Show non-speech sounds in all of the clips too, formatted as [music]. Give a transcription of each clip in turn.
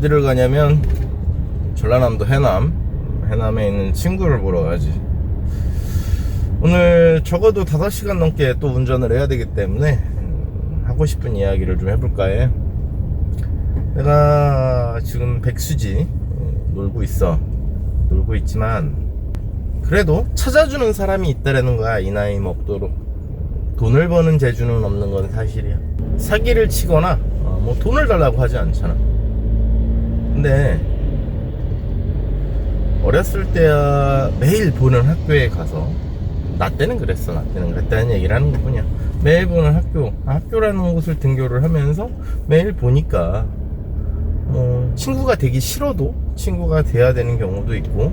어디를 가냐면 전라남도 해남 해남에 있는 친구를 보러 가지. 오늘 적어도 5시간 넘게 또 운전을 해야 되기 때문에 음, 하고 싶은 이야기를 좀 해볼까 해 내가 지금 백수지. 음, 놀고 있어. 놀고 있지만 그래도 찾아주는 사람이 있다라는 거야 이 나이 먹도록. 돈을 버는 재주는 없는 건 사실이야. 사기를 치거나 어, 뭐 돈을 달라고 하지 않잖아 근데 어렸을 때야 매일 보는 학교에 가서 나 때는 그랬어 나 때는 그랬다는 얘기를 하는 것 뿐이야. 매일 보는 학교 아, 학교라는 곳을 등교를 하면서 매일 보니까 뭐 친구가 되기 싫어도 친구가 돼야 되는 경우도 있고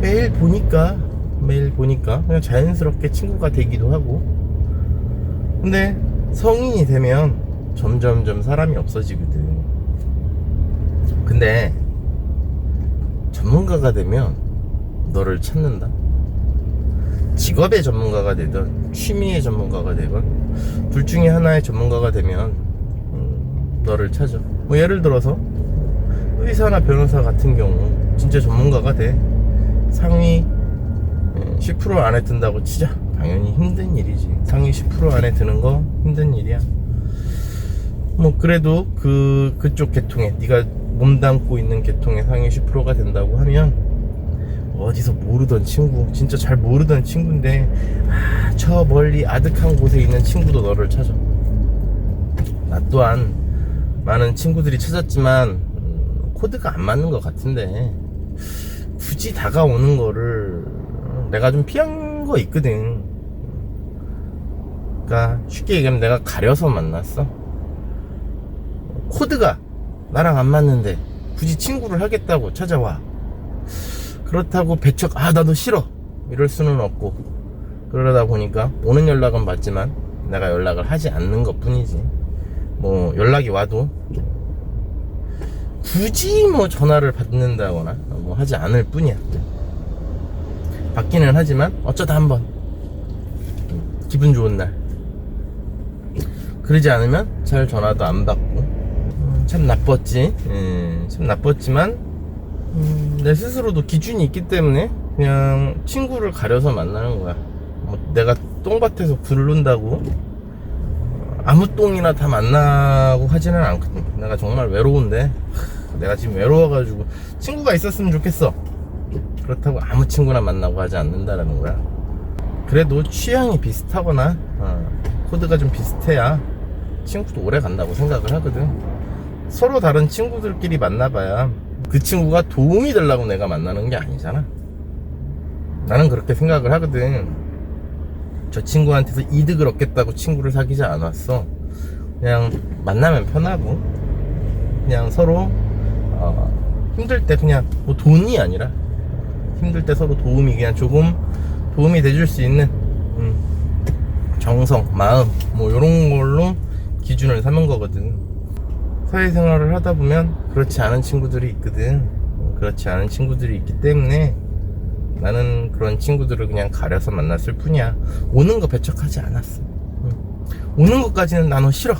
매일 보니까 매일 보니까 그냥 자연스럽게 친구가 되기도 하고. 근데 성인이 되면 점점점 사람이 없어지거든 근데 전문가가 되면 너를 찾는다? 직업의 전문가가 되든 취미의 전문가가 되건 둘 중에 하나의 전문가가 되면 음, 너를 찾아. 뭐 예를 들어서 의사나 변호사 같은 경우 진짜 전문가가 돼. 상위 예, 10% 안에 든다고 치자. 당연히 힘든 일이지. 상위 10% 안에 드는 거 힘든 일이야. 뭐 그래도 그 그쪽 계통에 네가 몸담고 있는 계통의 상위 10%가 된다고 하면 어디서 모르던 친구 진짜 잘 모르던 친구인데 아 저 멀리 아득한 곳에 있는 친구도 너를 찾아. 나 또한 많은 친구들이 찾았지만 음, 코드가 안 맞는 것 같은데 굳이 다가오는 거를 내가 좀 피한 거 있거든. 그러니까 쉽게 얘기하면 내가 가려서 만났어. 코드가 나랑 안 맞는데 굳이 친구를 하겠다고 찾아와. 그렇다고 배척 아 나도 싫어. 이럴 수는 없고. 그러다 보니까 오는 연락은 받지만 내가 연락을 하지 않는 것 뿐이지. 뭐 연락이 와도 굳이 뭐 전화를 받는다거나 뭐 하지 않을 뿐이야. 받기는 하지만 어쩌다 한번. 기분 좋은 날. 그러지 않으면 잘 전화도 안 받고 음, 참 나빴지? 음, 참 나빴지만 음, 내 스스로도 기준이 있기 때문에 그냥 친구를 가려서 만나는 거야. 뭐 내가 똥밭에서 굴른다고 아무 똥이나 다 만나고 하지는 않거든. 내가 정말 외로운데 하, 내가 지금 외로워가지고 친구가 있었으면 좋겠어. 그렇다고 아무 친구나 만나고 하지 않는다라는 거야. 그래도 취향이 비슷하거나 어, 코드가 좀 비슷해야 친구도 오래 간다고 생각을 하거든 서로 다른 친구들끼리 만나봐야 그 친구가 도움이 되려고 내가 만나는 게 아니잖아. 나는 그렇게 생각을 하거든. 저 친구한테서 이득을 얻겠다고 친구를 사귀지 않았어. 그냥 만나면 편하고 그냥 서로 어, 힘들 때 그냥 뭐 돈이 아니라 힘들 때 서로 도움이 그냥 조금 도움이 돼줄 수 있는 음, 정성, 마음 뭐 이런 걸로 기준을 삼은 거거든. 사회생활을 하다 보면 그렇지 않은 친구들이 있거든. 그렇지 않은 친구들이 있기 때문에 나는 그런 친구들을 그냥 가려서 만났을 뿐이야. 오는 거 배척하지 않았어. 응. 오는 것까지는 나 너 싫어.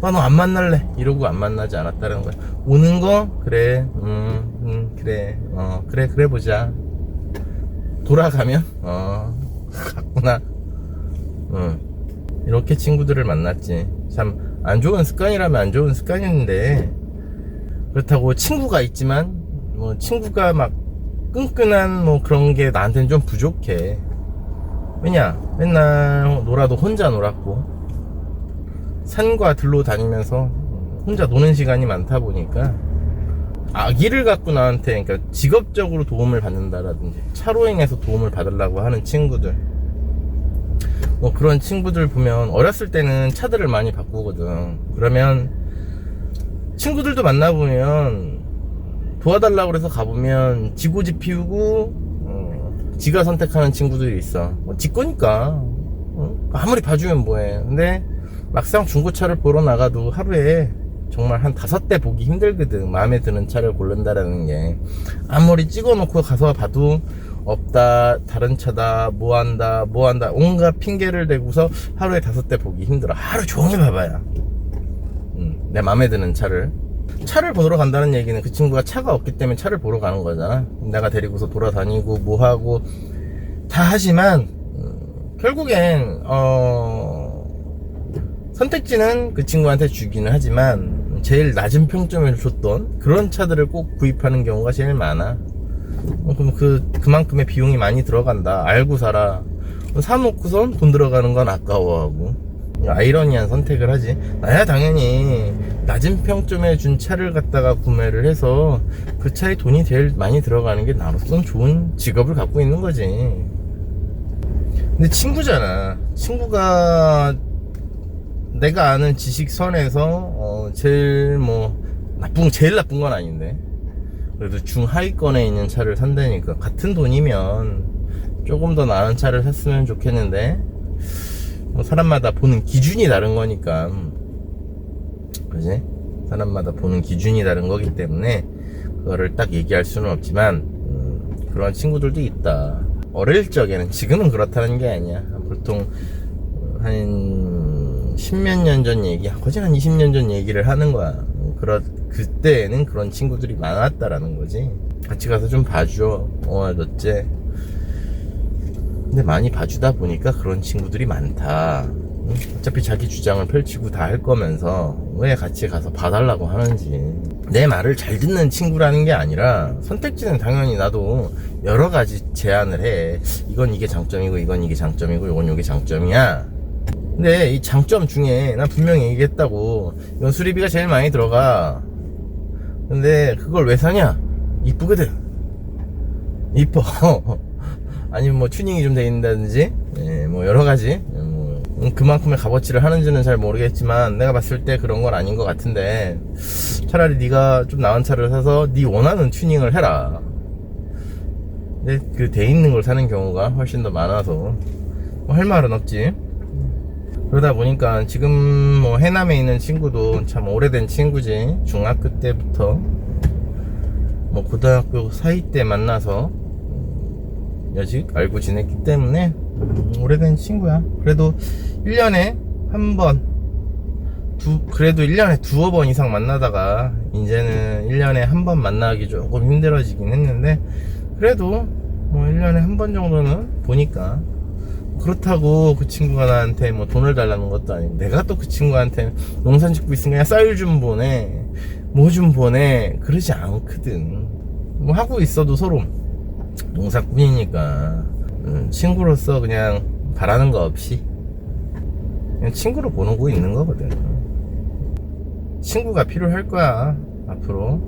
나 너 안 만날래. 이러고 안 만나지 않았다는 거야. 오는 거 그래, 음, 음 그래, 어 그래 그래 보자. 돌아가면 어 갔구나. 응. 이렇게 친구들을 만났지. 참 안 좋은 습관이라면 안 좋은 습관인데 그렇다고 친구가 있지만 뭐 친구가 막 끈끈한 뭐 그런 게 나한테는 좀 부족해. 왜냐? 맨날 놀아도 혼자 놀았고 산과 들로 다니면서 혼자 노는 시간이 많다 보니까 아기를 갖고 나한테 그러니까 직업적으로 도움을 받는다라든지 차로 인해서 도움을 받으려고 하는 친구들 뭐 그런 친구들 보면 어렸을 때는 차들을 많이 바꾸거든. 그러면 친구들도 만나보면 도와달라고 그래서 가보면 지고지 피우고 어, 지가 선택하는 친구들이 있어. 뭐 지 거니까. 어? 아무리 봐주면 뭐해. 근데 막상 중고차를 보러 나가도 하루에 정말 한 다섯 대 보기 힘들거든. 마음에 드는 차를 고른다라는 게. 아무리 찍어놓고 가서 봐도 없다 다른 차다 뭐 한다 뭐 한다 온갖 핑계를 대고서 하루에 다섯 대 보기 힘들어 하루 종일 봐봐야 음, 내 마음에 드는 차를 차를 보러 간다는 얘기는 그 친구가 차가 없기 때문에 차를 보러 가는 거잖아. 내가 데리고서 돌아다니고 뭐 하고 다 하지만 음, 결국엔 어 선택지는 그 친구한테 주기는 하지만 제일 낮은 평점을 줬던 그런 차들을 꼭 구입하는 경우가 제일 많아. 어, 그럼 그 그만큼의 비용이 많이 들어간다. 알고 살아. 사놓고선 돈 들어가는 건 아까워하고. 아이러니한 선택을 하지. 나야 당연히 낮은 평점에 준 차를 갖다가 구매를 해서 그 차에 돈이 제일 많이 들어가는 게 나로서는 좋은 직업을 갖고 있는 거지. 근데 친구잖아. 친구가 내가 아는 지식선에서 어 제일 뭐 나쁜 제일 나쁜 건 아닌데 그래도 중하위권에 있는 차를 산다니까. 같은 돈이면 조금 더 나은 차를 샀으면 좋겠는데 뭐 사람마다 보는 기준이 다른 거니까. 그지? 사람마다 보는 기준이 다른 거기 때문에 그거를 딱 얘기할 수는 없지만 음, 그런 친구들도 있다. 어릴 적에는 지금은 그렇다는 게 아니야. 보통 한 십몇 년 전 얘기 거의 한 20년 전 얘기를 하는 거야. 그러, 그때는 그런 친구들이 많았다라는 거지 같이 가서 좀 봐줘 어 너째 근데 많이 봐주다 보니까 그런 친구들이 많다. 응? 어차피 자기 주장을 펼치고 다 할 거면서 왜 같이 가서 봐달라고 하는지. 내 말을 잘 듣는 친구라는 게 아니라 선택지는 당연히 나도 여러 가지 제안을 해. 이건 이게 장점이고 이건 이게 장점이고 이건 이게 장점이야. 근데 이 장점 중에 난 분명히 얘기했다고 이건 수리비가 제일 많이 들어가. 근데 그걸 왜 사냐? 이쁘거든. 이뻐. [laughs] 아니면 뭐 튜닝이 좀 돼 있다든지 예, 뭐 여러 가지 뭐 음, 그만큼의 값어치를 하는지는 잘 모르겠지만 내가 봤을 때 그런 건 아닌 것 같은데 차라리 네가 좀 나은 차를 사서 네 원하는 튜닝을 해라 근데 그 돼 있는 걸 사는 경우가 훨씬 더 많아서 뭐 할 말은 없지 그러다 보니까 지금 뭐 해남에 있는 친구도 참 오래된 친구지 중학교 때부터 뭐 고등학교 사이 때 만나서 여직 알고 지냈기 때문에 음, 오래된 친구야. 그래도 1년에 한 번, 두, 그래도 1년에 두어 번 이상 만나다가 이제는 1년에 한 번 만나기 조금 힘들어지긴 했는데 그래도 뭐 1년에 한 번 정도는 보니까 그렇다고 그 친구가 나한테 뭐 돈을 달라는 것도 아니고 내가 또 그 친구한테 농산 짓고 있으니까 쌀 좀 보내 뭐 좀 보내 그러지 않거든. 뭐 하고 있어도 서로 농사꾼이니까. 음, 친구로서 그냥 바라는 거 없이 그냥 친구로 보는 거 있는 거거든. 친구가 필요할 거야 앞으로.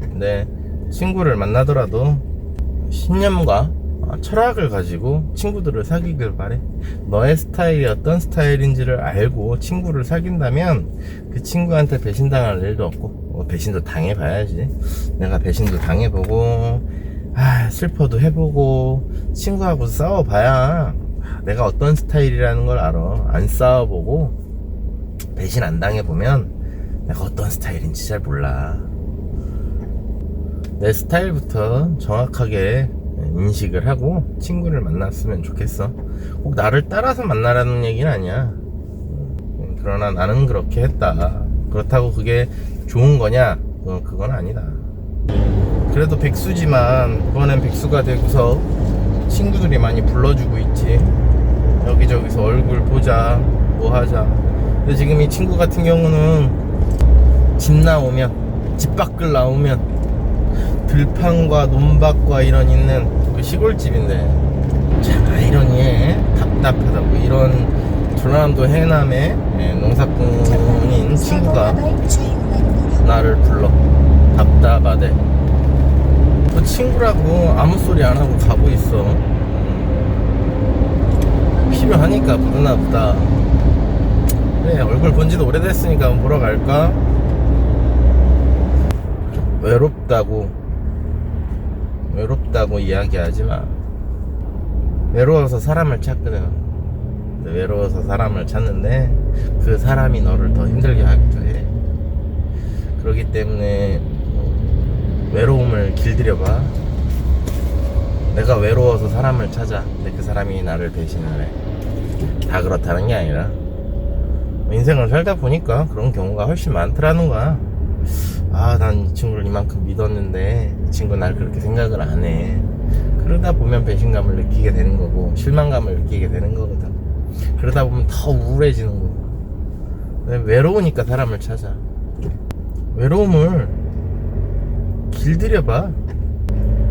근데 친구를 만나더라도 신념과 어, 철학을 가지고 친구들을 사귀길 바래 너의 스타일이 어떤 스타일인지를 알고 친구를 사귄다면 그 친구한테 배신당할 일도 없고 어, 배신도 당해봐야지 내가 배신도 당해보고 아, 슬퍼도 해보고 친구하고 싸워봐야 내가 어떤 스타일이라는 걸 알아. 안 싸워보고 배신 안 당해보면 내가 어떤 스타일인지 잘 몰라. 내 스타일부터 정확하게 인식을 하고 친구를 만났으면 좋겠어. 꼭 나를 따라서 만나라는 얘기는 아니야. 음, 그러나 나는 그렇게 했다. 그렇다고 그게 좋은 거냐? 어, 그건 아니다. 그래도 백수지만 이번엔 백수가 되고서 친구들이 많이 불러주고 있지 여기저기서 얼굴 보자 뭐 하자 근데 지금 이 친구 같은 경우는 집 나오면 집 밖을 나오면 들판과 논밭과 이런 있는 그 시골집인데 참 아이러니해 답답하다고 이런 전라남도 해남의 예, 농사꾼인 친구가 나를 불러 답답하대 그 친구라고 아무 소리 안 하고 가고 있어. 음. 필요하니까 부르나 보다. 그래, 얼굴 본 지도 오래됐으니까 보러 갈까? 외롭다고, 외롭다고 이야기하지 마. 외로워서 사람을 찾거든. 외로워서 사람을 찾는데 그 사람이 너를 더 힘들게 하기도 해. 그렇기 때문에 외로움을 길들여봐. 내가 외로워서 사람을 찾아. 근데 그 사람이 나를 배신하래. 다 그렇다는 게 아니라 인생을 살다 보니까 그런 경우가 훨씬 많더라는 거야. 아, 난 이 친구를 이만큼 믿었는데 이 친구 날 그렇게 생각을 안 해. 그러다 보면 배신감을 느끼게 되는 거고 실망감을 느끼게 되는 거거든. 그러다 보면 더 우울해지는 거고. 왜 외로우니까 사람을 찾아. 외로움을 길들여봐.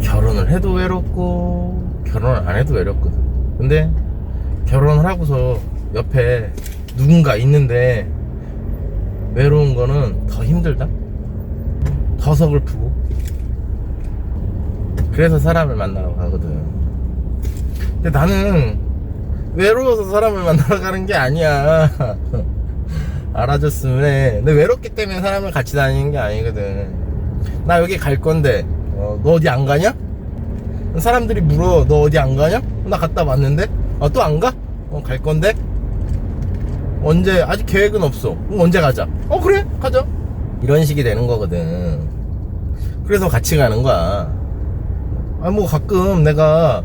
결혼을 해도 외롭고 결혼을 안 해도 외롭거든. 근데 결혼을 하고서 옆에 누군가 있는데 외로운 거는 더 힘들다. 더 서글프고. 그래서 사람을 만나러 가거든. 근데 나는 외로워서 사람을 만나러 가는 게 아니야. [laughs] 알아줬으면 해. 근데 외롭기 때문에 사람을 같이 다니는 게 아니거든. 나 여기 갈 건데, 어, 너 어디 안 가냐? 사람들이 물어, 너 어디 안 가냐? 나 갔다 왔는데? 어, 또안 가? 어, 갈 건데? 언제, 아직 계획은 없어. 언제 가자? 어, 그래? 가자. 이런 식이 되는 거거든. 그래서 같이 가는 거야. 아, 뭐 가끔 내가,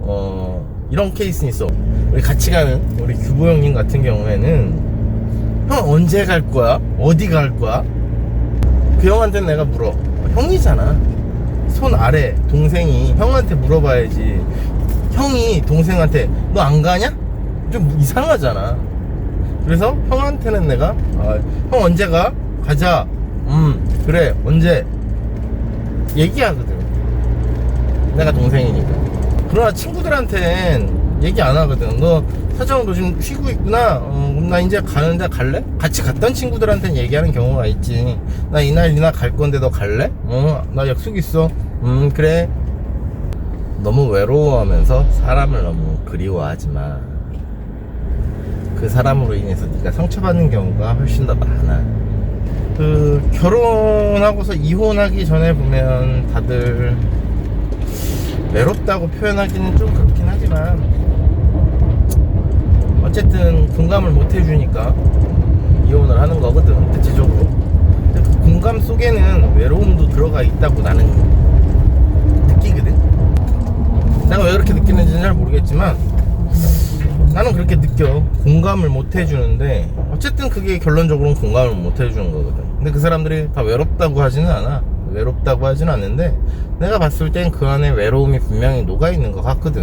어, 이런 케이스는 있어. 우리 같이 가는, 우리 규보 형님 같은 경우에는, 형 언제 갈 거야? 어디 갈 거야? 그 형한테 내가 물어. 형이잖아. 손 아래 동생이 형한테 물어봐야지. 형이 동생한테 너 안 가냐? 좀 이상하잖아. 그래서 형한테는 내가 아, 형 언제 가? 가자. 음 그래 언제? 얘기하거든. 내가 동생이니까. 그러나 친구들한텐 얘기 안 하거든. 너 사정 너 지금 쉬고 있구나. 어, 그럼 나 이제 가는데 갈래? 같이 갔던 친구들한테는 얘기하는 경우가 있지. 나 이날 이날 갈 건데 너 갈래? 어, 나 약속 있어. 음, 그래. 너무 외로워하면서 사람을 너무 그리워하지 마. 그 사람으로 인해서 네가 상처받는 경우가 훨씬 더 많아. 그 결혼하고서 이혼하기 전에 보면 다들 외롭다고 표현하기는 좀 그렇긴 하지만 어쨌든 공감을 못 해주니까 이혼을 하는 거거든 대체적으로. 근데 그 공감 속에는 외로움도 들어가 있다고 나는 느끼거든. 내가 왜 그렇게 느끼는지는 잘 모르겠지만 나는 그렇게 느껴. 공감을 못 해주는데 어쨌든 그게 결론적으로는 공감을 못 해주는 거거든 근데 그 사람들이 다 외롭다고 하지는 않아. 외롭다고 하지는 않는데 내가 봤을 땐 그 안에 외로움이 분명히 녹아 있는 것 같거든.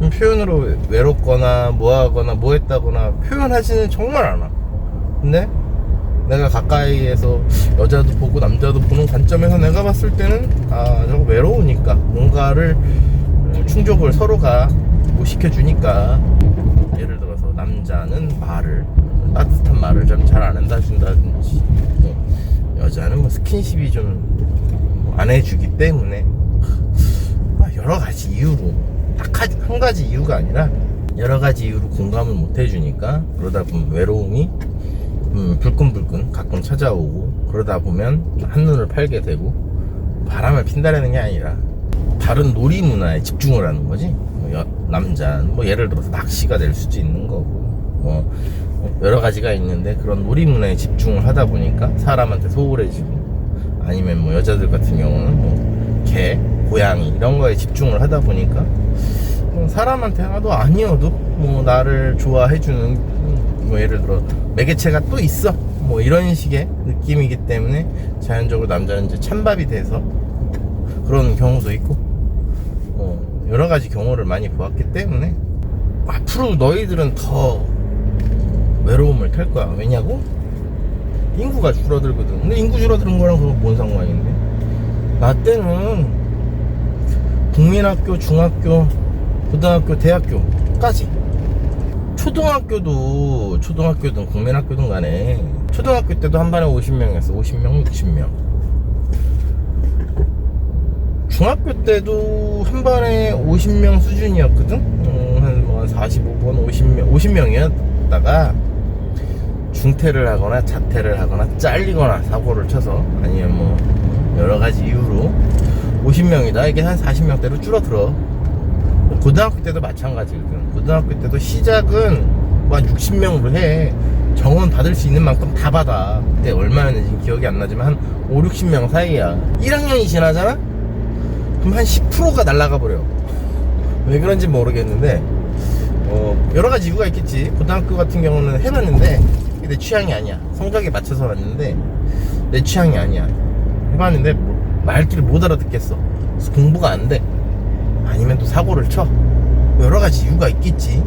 음, 표현으로 외롭거나 뭐하거나 뭐했다거나 표현하지는 정말 않아. 근데 내가 가까이에서 여자도 보고 남자도 보는 관점에서 내가 봤을 때는 아 저거 외로우니까 뭔가를 음, 충족을 서로가 못 시켜주니까. 예를 들어서 남자는 말을 따뜻한 말을 좀 잘 안 한다준다든지. 뭐 여자는 뭐 스킨십이 좀 안 해주기 때문에. 아, 여러 가지 이유로. 딱 한 가지 이유가 아니라 여러 가지 이유로 공감을 못 해주니까 그러다 보면 외로움이 음, 불끈불끈 가끔 찾아오고 그러다 보면 한눈을 팔게 되고 바람을 핀다라는 게 아니라 다른 놀이 문화에 집중을 하는 거지. 뭐 여- 남자는 뭐 예를 들어서 낚시가 될 수도 있는 거고. 뭐 어, 여러 가지가 있는데 그런 놀이 문화에 집중을 하다 보니까 사람한테 소홀해지고 아니면 뭐 여자들 같은 경우는 뭐 개, 고양이 이런 거에 집중을 하다 보니까 뭐 사람한테 하도 아니어도 뭐 나를 좋아해주는 음, 뭐 예를 들어 매개체가 또 있어. 뭐 이런 식의 느낌이기 때문에 자연적으로 남자는 이제 찬밥이 돼서 그런 경우도 있고 어, 여러 가지 경우를 많이 보았기 때문에 앞으로 너희들은 더 외로움을 탈 거야. 왜냐고? 인구가 줄어들거든. 근데 인구 줄어드는 거랑 그거 뭔 상관인데? 나 때는 국민학교 중학교 고등학교 대학교까지. 초등학교도 초등학교든 국민학교든 간에 초등학교 때도 한 반에 50명이었어. 50명 60명. 중학교 때도 한 반에 50명 수준이었거든? 음, 한뭐 45번 50명 50명이었다가 중퇴를 하거나 자퇴를 하거나 잘리거나 사고를 쳐서 아니면 뭐 여러 가지 이유로 50명이다? 이게 한 40명대로 줄어들어. 고등학교 때도 마찬가지거든. 고등학교 때도 시작은 뭐한 60명으로 해. 정원 받을 수 있는 만큼 다 받아. 그때 얼마였는지 기억이 안 나지만 한 5, 60명 사이야. 1학년이 지나잖아? 그럼 한 10%가 날아가 버려. 왜 그런지 모르겠는데 어, 여러 가지 이유가 있겠지. 고등학교 같은 경우는 해봤는데 내 취향이 아니야. 성적에 맞춰서 왔는데 내 취향이 아니야. 해봤는데 뭐, 말귀를 못 알아듣겠어. 그래서 공부가 안 돼. 아니면 또 사고를 쳐. 여러 가지 이유가 있겠지.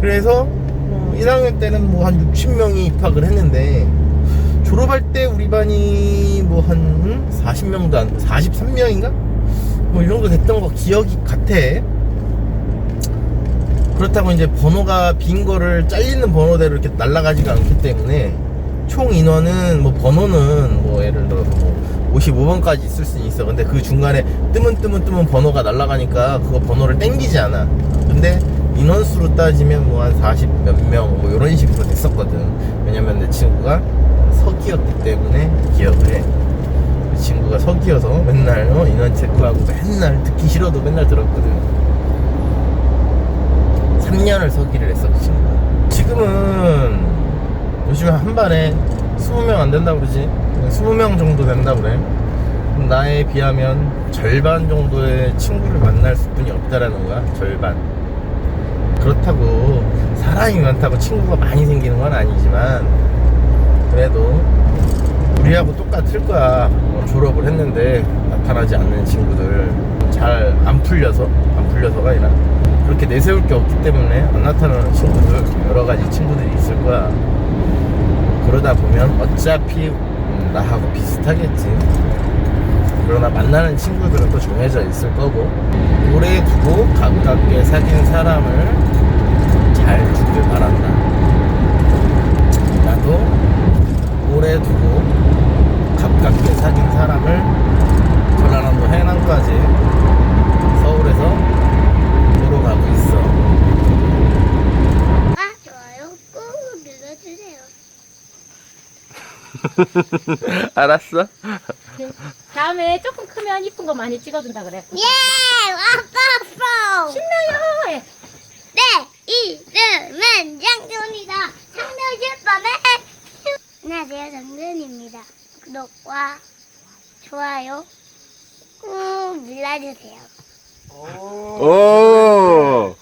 그래서 어, 1학년 때는 뭐 한 60명이 입학을 했는데 졸업할 때 우리 반이 뭐 한 40명도 안 43명인가? 뭐 이 정도 됐던 거 기억이 같아 그렇다고 이제 번호가 빈 거를 잘리는 번호대로 이렇게 날아가지가 않기 때문에 총 인원은 뭐 번호는 뭐 예를 들어서 뭐 55번까지 있을 수는 있어. 근데 그 중간에 뜨문 뜨문 뜨문 번호가 날아가니까 그거 번호를 땡기지 않아. 근데 인원수로 따지면 뭐 한 40 몇 명 뭐 이런 식으로 됐었거든. 왜냐면 내 친구가 서기였기 때문에 기억을 해. 그 친구가 서기여서 맨날 어, 인원 체크하고 맨날 듣기 싫어도 맨날 들었거든. 3년을 서기를 친구가 지금은 요즘에 한 반에 20명 안 된다 그러지? 20명 정도 된다 그래. 나에 비하면 절반 정도의 친구를 만날 수뿐이 없다라는 거야 절반. 그렇다고 사람이 많다고 친구가 많이 생기는 건 아니지만 그래도 우리하고 똑같을 거야. 어, 졸업을 했는데 나타나지 않는 친구들 잘 안 풀려서 안 풀려서가 아니라 그렇게 내세울 게 없기 때문에 안 나타나는 친구들 여러 가지 친구들이 있을 거야. 그러다 보면 어차피 음, 나하고 비슷하겠지. 그러나 만나는 친구들은 또 정해져 있을 거고 오래 두고 가깝게 사귄 사람을 잘 두길 바란다. 나도 오래 두고 가깝게 사귄 사람을 전라남도 해남까지 서울에서 보러 가고 있어 아, 좋아요 꾹 눌러 주세요. [laughs] 알았어 다음에 조금 크면 이쁜 거 많이 찍어준다 그래. 예! 와빠빠! 신나요! 예. 네! 이름은 장준이다. 장준이 밤에 안녕하세요. 장준입니다. 구독과 좋아요 꾹 눌러주세요. 오